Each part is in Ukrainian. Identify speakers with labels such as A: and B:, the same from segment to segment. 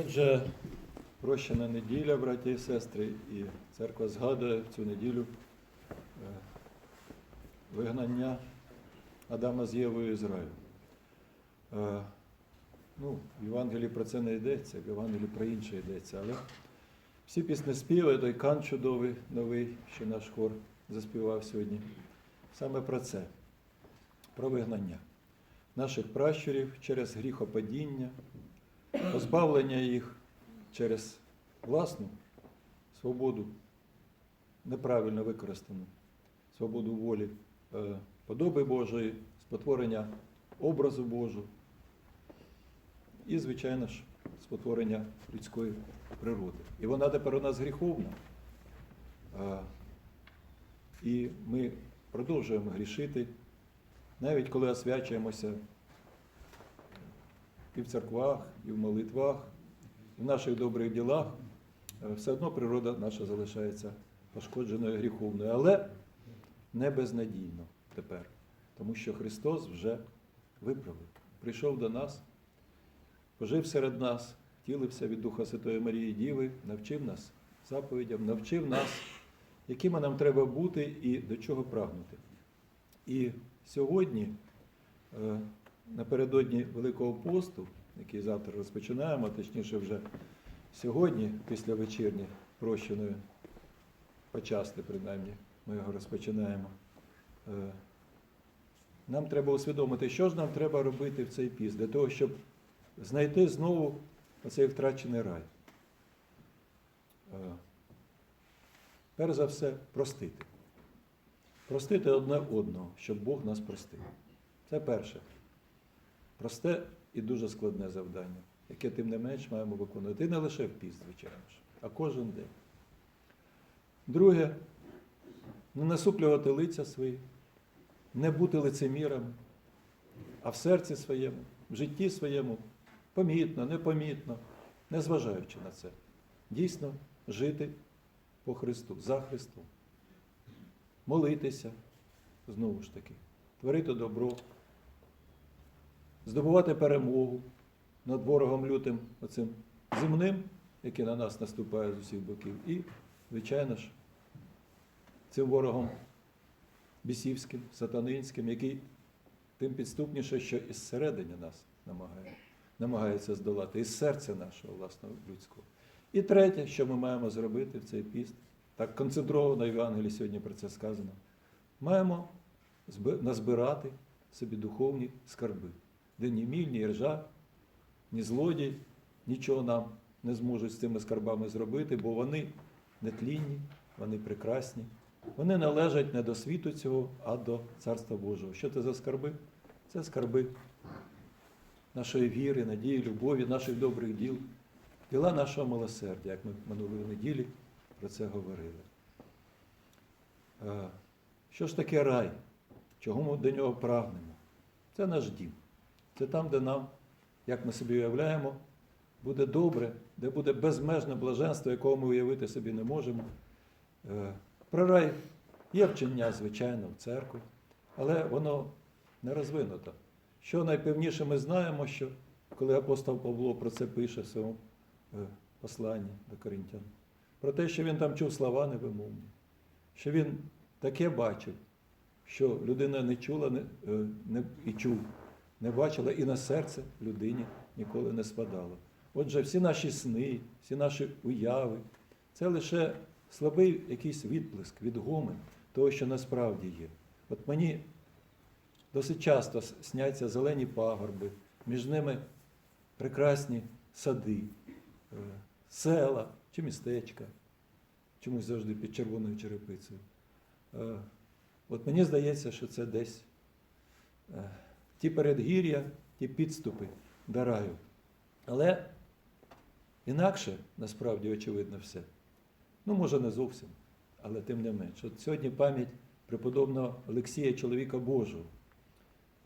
A: Отже, прощена неділя, браті і сестри, і церква згадує цю неділю е, вигнання Адама з Євою з раю. Е, Ну, в Євангелії про це не йдеться, в Євангелії про інше йдеться, але всі пісні співи, той кан чудовий, новий, що наш хор заспівав сьогодні, саме про це, про вигнання наших пращурів через гріхопадіння, позбавлення їх через власну свободу, неправильно використану, свободу волі, е, подоби Божої, спотворення образу Божого і, звичайно ж, спотворення людської природи. І вона тепер у нас гріховна. Е, І ми продовжуємо грішити, навіть коли освячуємося і в церквах, і в молитвах, і в наших добрих ділах, е, все одно природа наша залишається пошкодженою гріховною, але не безнадійно тепер, тому що Христос вже виправив, прийшов до нас, пожив серед нас, втілився від Духа Святої Марії Діви, навчив нас заповідям, навчив нас, якими нам треба бути і до чого прагнути. І сьогодні, е, напередодні Великого посту, який завтра розпочинаємо, точніше вже сьогодні, після вечірні прощеної почасти, принаймні, ми його розпочинаємо. е, Нам треба усвідомити, що ж нам треба робити в цей піст, для того, щоб знайти знову оцей втрачений рай. Е, Перш за все, простити. Простити одне одного, щоб Бог нас простив. Це перше. Просте і дуже складне завдання, яке тим не менш маємо виконувати. І не лише в піст, звичайно ж, а кожен день. Друге, не насуплювати лиця свої, не бути лицемірами, а в серці своєму, в житті своєму, помітно, непомітно, незважаючи на це, дійсно жити по Христу, за Христом молитися, знову ж таки, творити добро, здобувати перемогу над ворогом лютим, оцим земним, який на нас наступає з усіх боків, і, звичайно ж, цим ворогом бісівським, сатанинським, який тим підступніше, що із середини нас намагає, намагається здолати, із серця нашого власного людського. І третє, що ми маємо зробити в цей піст, так концентровано в Євангелії сьогодні про це сказано, маємо назбирати собі духовні скарби, де ні міль, ні ржа, ні злодій нічого нам не зможуть з цими скарбами зробити, бо вони нетлінні, вони прекрасні. Вони належать не до світу цього, а до Царства Божого. Що це за скарби? Це скарби нашої віри, надії, любові, наших добрих діл, діла нашого милосердя, як ми минулої неділі про це говорили. Е, Що ж таке рай? Чого ми до нього прагнемо? Це наш дім. Це там, де нам, як ми собі уявляємо, буде добре, де буде безмежне блаженство, якого ми уявити собі не можемо. Е, Про рай є вчення, звичайно, в церкві, але воно не розвинуто. Що найпевніше ми знаємо, що коли апостол Павло про це пише в своєму е, посланні до Коринтян, про те, що він там чув слова невимовні, що він таке бачив, що людина не чула не, е, не, і чув, не бачила, і на серце людині ніколи не спадало. Отже, всі наші сни, всі наші уяви це лише слабий якийсь відблиск, відгомен того, що насправді є. От мені досить часто сняться зелені пагорби, між ними прекрасні сади, е, села чи містечка, чомусь завжди під червоною черепицею. Е, От мені здається, що це десь е, ті передгір'я, ті підступи до раю. Але інакше, насправді, очевидно, все. Ну, може, не зовсім, але тим не менш. От сьогодні пам'ять преподобного Олексія, чоловіка Божого,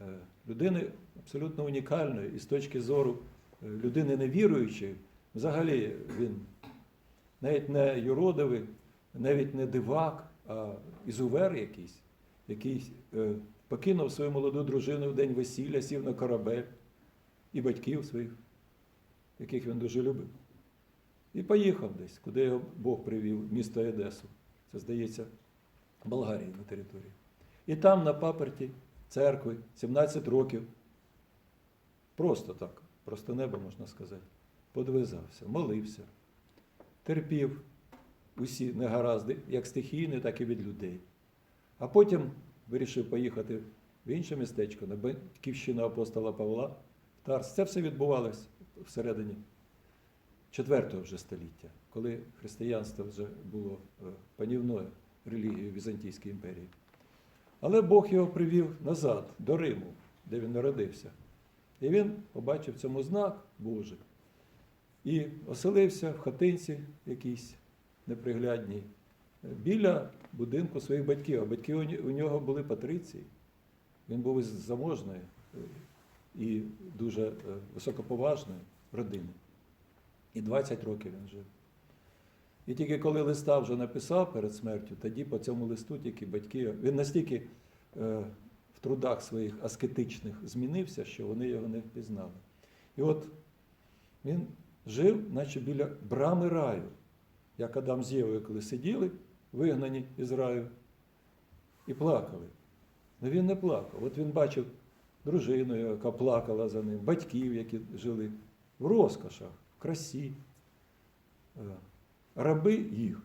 A: е, людини абсолютно унікальної, і з точки зору е, людини невіруючої, взагалі він навіть не юродивий, навіть не дивак, а ізувер якийсь, який е, покинув свою молоду дружину в день весілля, сів на корабель і батьків своїх яких він дуже любив. І поїхав десь, куди його Бог привів, місто Едесу. Це, здається, Болгарії на території. І там, на паперті церкви, 17 років, просто так, просто небо можна сказати, подвизався, молився, терпів усі негаразди, як стихійні, так і від людей. А потім вирішив поїхати в інше містечко, на батьківщину апостола Павла, в Тарс. Це все відбувалося всередині IV вже століття, коли християнство вже було е, панівною релігією Візантійської імперії. Але Бог його привів назад, до Риму, де він народився. І він побачив цьому знак Божий. І оселився в хатинці якійсь неприглядній, е, біля будинку своїх батьків. А батьки у нього були патриції. Він був із заможної е, і дуже е, високоповажної родини. І 20 років він жив. І тільки коли листа вже написав перед смертю, тоді по цьому листу тільки батьки. Він настільки е, в трудах своїх аскетичних змінився, що вони його не впізнали. І от він жив, наче біля брами раю, як Адам з Євою, коли сиділи, вигнані із раю, і плакали. Але він не плакав. От він бачив дружину, яка плакала за ним, батьків, які жили в розкошах, в красі. Е, Раби їх,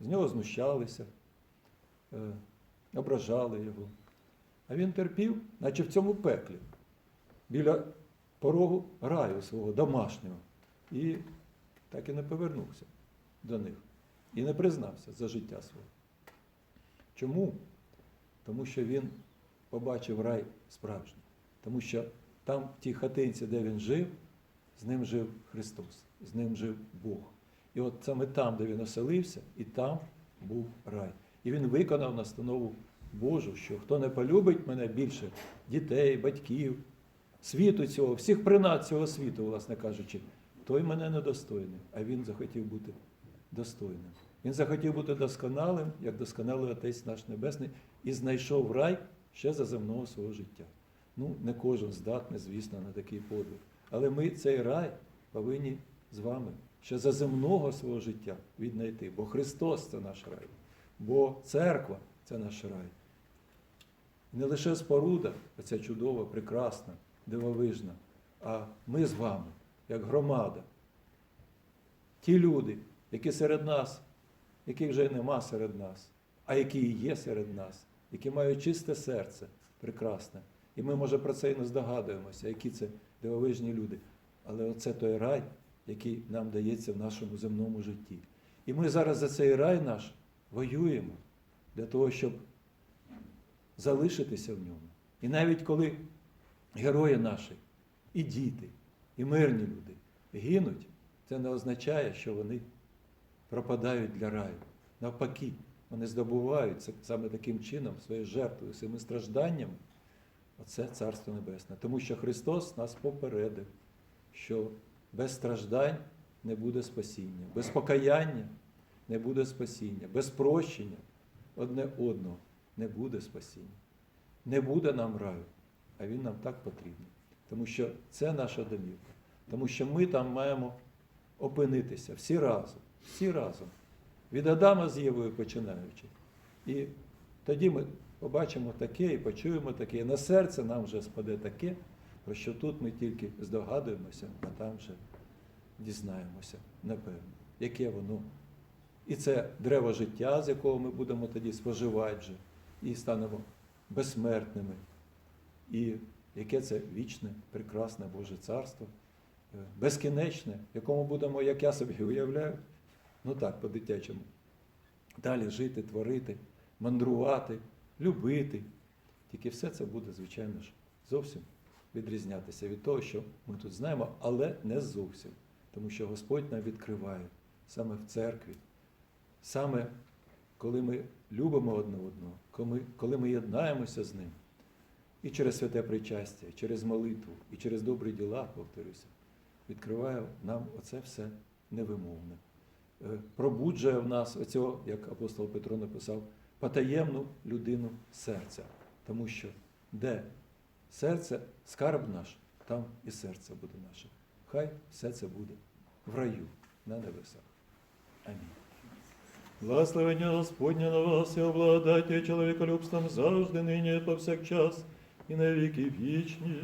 A: з нього знущалися, е, ображали його. А він терпів, наче в цьому пеклі, біля порогу раю свого домашнього. І так і не повернувся до них. І не признався за життя своє. Чому? Тому що він побачив рай справжній. Тому що там, в тій хатинці, де він жив, з ним жив Христос, з ним жив Бог. І от саме там, де він оселився, і там був рай. І він виконав настанову Божу, що хто не полюбить мене більше дітей, батьків, світу цього, всіх принад цього світу, власне кажучи, той мене недостойний, а він захотів бути достойним. Він захотів бути досконалим, як досконалий Отець наш Небесний, і знайшов рай ще за земного свого життя. Ну, не кожен здатний, звісно, на такий подвиг. Але ми цей рай повинні з вами ще за земного свого життя віднайти. Бо Христос це наш рай, бо церква це наш рай. Не лише споруда, оця чудова, прекрасна, дивовижна, а ми з вами, як громада. Ті люди, які серед нас, яких вже нема серед нас, а які і є серед нас, які мають чисте серце, прекрасне. І ми, може, про це і не здогадуємося, які це дивовижні люди. Але оце той рай, який нам дається в нашому земному житті. І ми зараз за цей рай наш воюємо для того, щоб залишитися в ньому. І навіть коли герої наші, і діти, і мирні люди гинуть, це не означає, що вони пропадають для раю. Навпаки, вони здобувають саме таким чином, своєю жертвою, своїми стражданнями. Оце Царство Небесне. Тому що Христос нас попередив, що без страждань не буде спасіння, без покаяння не буде спасіння, без прощення одне одного не буде спасіння. Не буде нам раю, а він нам так потрібен. Тому що це наша домівка. Тому що ми там маємо опинитися всі разом, всі разом. Від Адама з Євою починаючи. І тоді ми побачимо таке і почуємо таке. І на серце нам вже спаде таке, про що тут ми тільки здогадуємося, а там вже дізнаємося, напевно, яке воно. І це древо життя, з якого ми будемо тоді споживати вже, і станемо безсмертними. І яке це вічне, прекрасне Боже Царство, е, безкінечне, якому будемо, як я собі уявляю, ну так, по-дитячому, далі жити, творити, мандрувати, любити. Тільки все це буде, звичайно ж, зовсім відрізнятися від того, що ми тут знаємо, але не зовсім. Тому що Господь нам відкриває саме в церкві, саме коли ми любимо одне одного, коли ми, єднаємося з ним. І через святе причастя, і через молитву, і через добрі діла, повторюся, відкриває нам оце все невимовне. Пробуджує в нас оцього, як апостол Петро написав, потаємну людину серця. Тому що де серце, скарб наш, там і серце буде наше. Хай все це буде в раю на небесах. Амінь. Благословення Господня на вас і обладайте чоловіколюбством завжди, нині повсякчас, і на віки вічні.